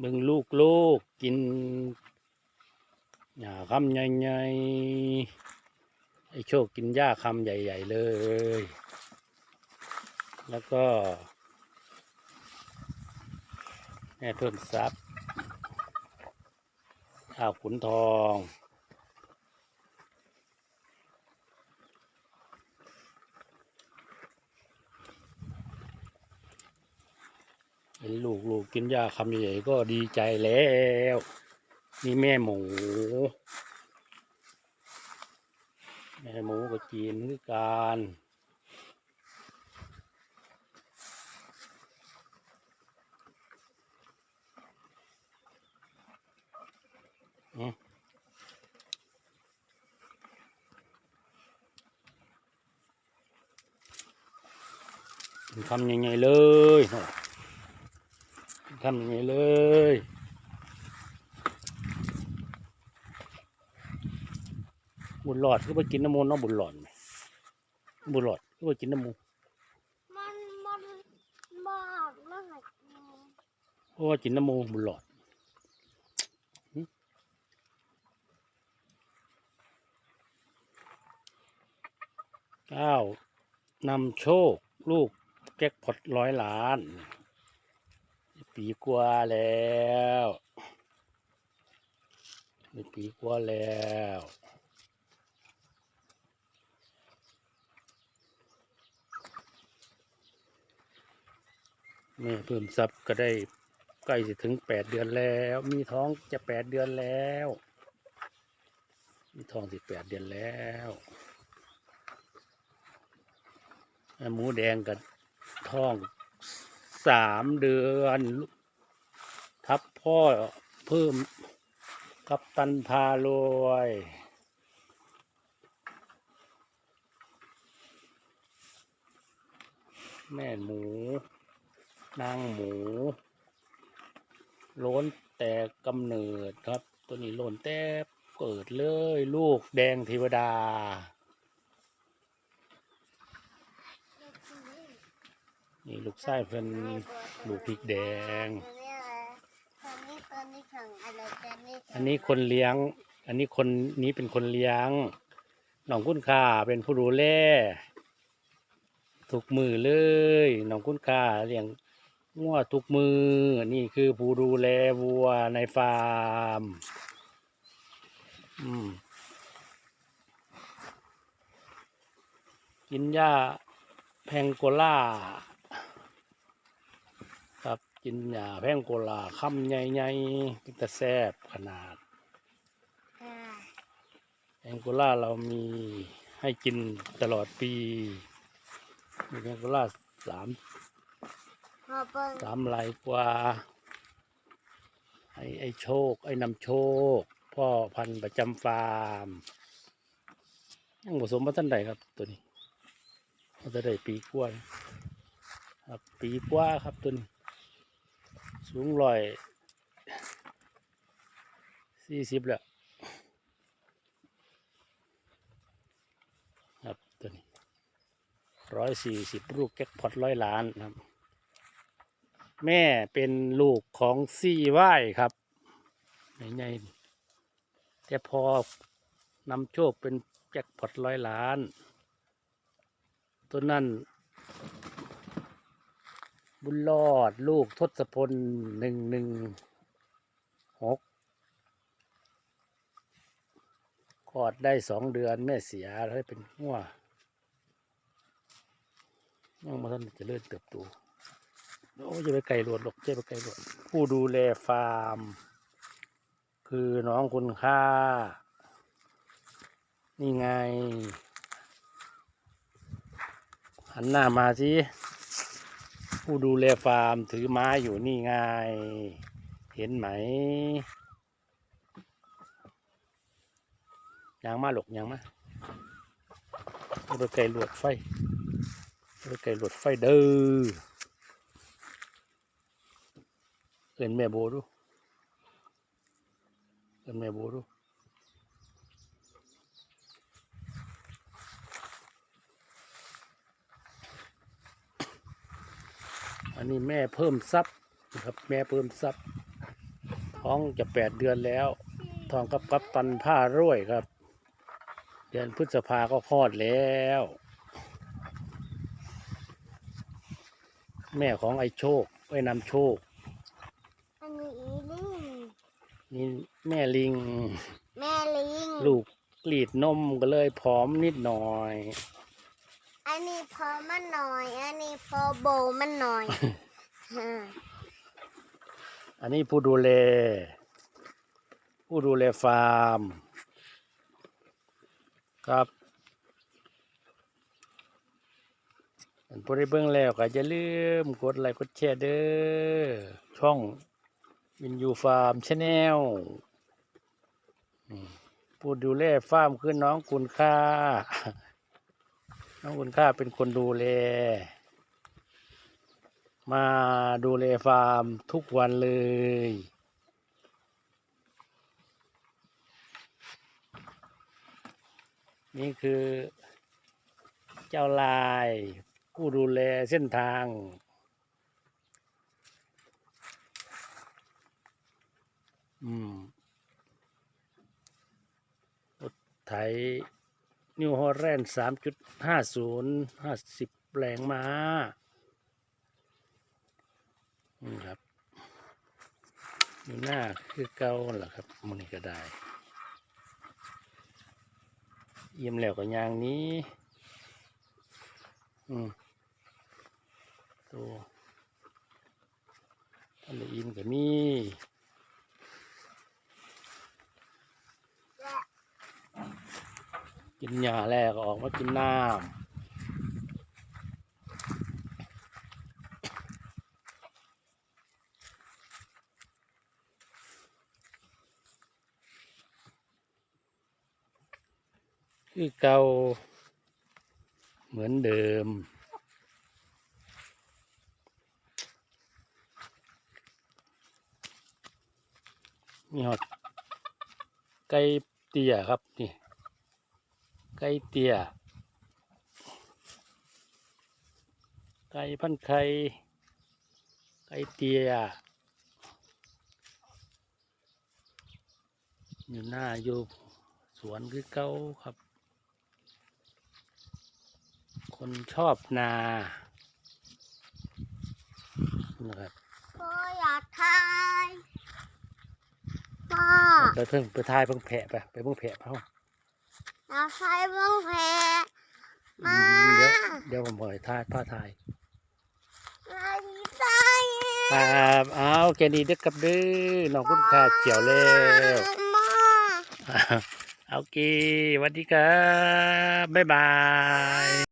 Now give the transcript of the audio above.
เบิ่งลูกลูกกินหญ้าคำใหญ่ๆไอ้โชคกินหญ้าคำใหญ่ ๆ เลย แล้วก็แม่เพิ่มทรัพย์ข้าวขุนทอง เห็นลูกลูกกินหญ้าคำใหญ่ๆก็ดีใจแล้ว นี่แม่หมู แม่หมูก็จีนคือการอืมกินคำใหญ่ๆเลย ทำยังไงเลย บุญหลอดก็ไปกินน้ำมูลเนาะบุญหลอดไหมบุญหลอดก็ไปกินน้ำมูลมันมันบอกแล้วไงเพราะว่ากินน้ำมูลบุญหลอดหึเก้านำโชค ลูกแจ็คพอตร้อยล้าน ปีกว่าแล้วนี่ปีกว่าแล้วแม่เพิ่มทรัพย์ก็ได้ใกล้จะถึงแปดเดือนแล้ว มีท้องจะแปดเดือนแล้ว มีท้องสิแปดเดือนแล้วหมูแดงกับท้อง สามเดือน ทับพ่อเพิ่มกับตันพารวยแม่หมู นางหมูล้นแต่กำเนิดครับ ตัวนี้ล้นแต่เกิดเลย ลูกแดงเทวดา นี่ลูกไส้เพิ่นลูกพริกแดง อันนี้คนเลี้ยง อันนี้คนนี้เป็นคนเลี้ยงน้องคุณค่าเป็นผู้ดูแลทุกมือเลยน้องคุณค่าเลี้ยงงัวทุกมือ นี่คือผู้ดูแลวัวในฟาร์ม อืมกินหญ้าแพงโกล่า กินหญ้าแพงโกล่าคำใหญ่ๆกินแต่แซ่บขนาดค่ะแองโกล่าเรามีให้กินตลอดปีมีแองโกล่าสามพอเปิ้ลสามลายกว่า ไอ้ไอ้โชค ไอ้นำโชค พ่อพันธุ์ประจำฟาร์มยังผสมมาท่านใดครับตัวนี้มันจะได้ปีกว่าครับปีกว่าครับตัวนี้ สูงร้อยสี่สิบแล้วครับตัวนี้ร้อยสี่สิบลูกแจ็คพอตร้อยล้านครับ แม่เป็นลูกของซี่ไหวครับใหญ่ๆแต่พอนำโชคเป็นแจ็คพอตร้อยล้าน ตัวนั้น บุญรอด ลูกทศพลหนึ่งหนึ่งหกคลอดได้สองเดือนแม่เสียแล้วให้เป็นหัวยังมาท่านจะเลื่อนเติบโตโอ้จะไปไกลหลวดหรอกจะไปไกลหลวดผู้ดูแลฟาร์ม คือน้องคุณค่า นี่ไง หันหน้ามาสิ ผู้ดูแลฟาร์มถือไม้อยู่นี่ไง เห็นไหมยางมาหลกยางมาเอาไปไกลหลวดไฟเอาไกลหลวดไฟเด้อเอินแม่โบดูเอินแม่โบดู อันนี้แม่เพิ่มทรัพย์นะครับ แม่เพิ่มทรัพย์ท้องจะแปดเดือนแล้ว ท้องกับกับตันผ้าร่วยครับ เดือนพฤษภาก็คลอดแล้ว แม่ของไอ้โชคไอ้นำโชค อันนี้อีลิงนี่แม่ลิง แม่ลิง ลูกกรีดนมก็เลยผอมนิดหน่อยอั นนี้พอมันหน่อย อันนี้พอโบมันหน่อยอันนี้ผู้ดูแล ผู้ดูแลฟาร์ม ครับอันผู้ได้เบิ่งแล้วก็อย่าลืมกดไลค์กดแชร์เด้อช่องวินยูฟาร์มชาแนลผู้ดูแลฟาร์มคือน้องคุณค่า น้องคุณค่าเป็นคนดูแล มาดูแลฟาร์มทุกวันเลย นี่คือเจ้าลาย ผู้ดูแลเส้นทางอืมรถไถ นิวฮอลแลนด์สามจุดห้าศูนย์ห้าสิบแรงมานี่ครับอยู่หน้าคือเก่าแหละครับมันก็ได้เยี่ยมแล้วก็ยางนี้ อืมตัวอันนี้อินก็มี กินหญ้าแล้วก็ออกมากินน้ำคือเก่าเหมือนเดิมนี่ฮอดไก่เตี้ยครับ นี่ ไก่เตี้ยไก่พันไข่ไก่เตี้ยอยู่หน้าอยู่สวนคือเก้าครับ คนชอบนานะครับพ่ออยากทายพ่อไปเพิ่งไปทายเพิ่งแผะไปไปเพิ่งแผะเขา อยากทายบ้างแพ้อืมามเดี๋ยวเดี๋ยวผมบอกให้ทายผ้าทายมาดีใจครับเอาแกนี้เด็กกับเด้อน้องคุณค่าเจียวแล้วมาเอาเกสวัสดีครับบ๊ายบาย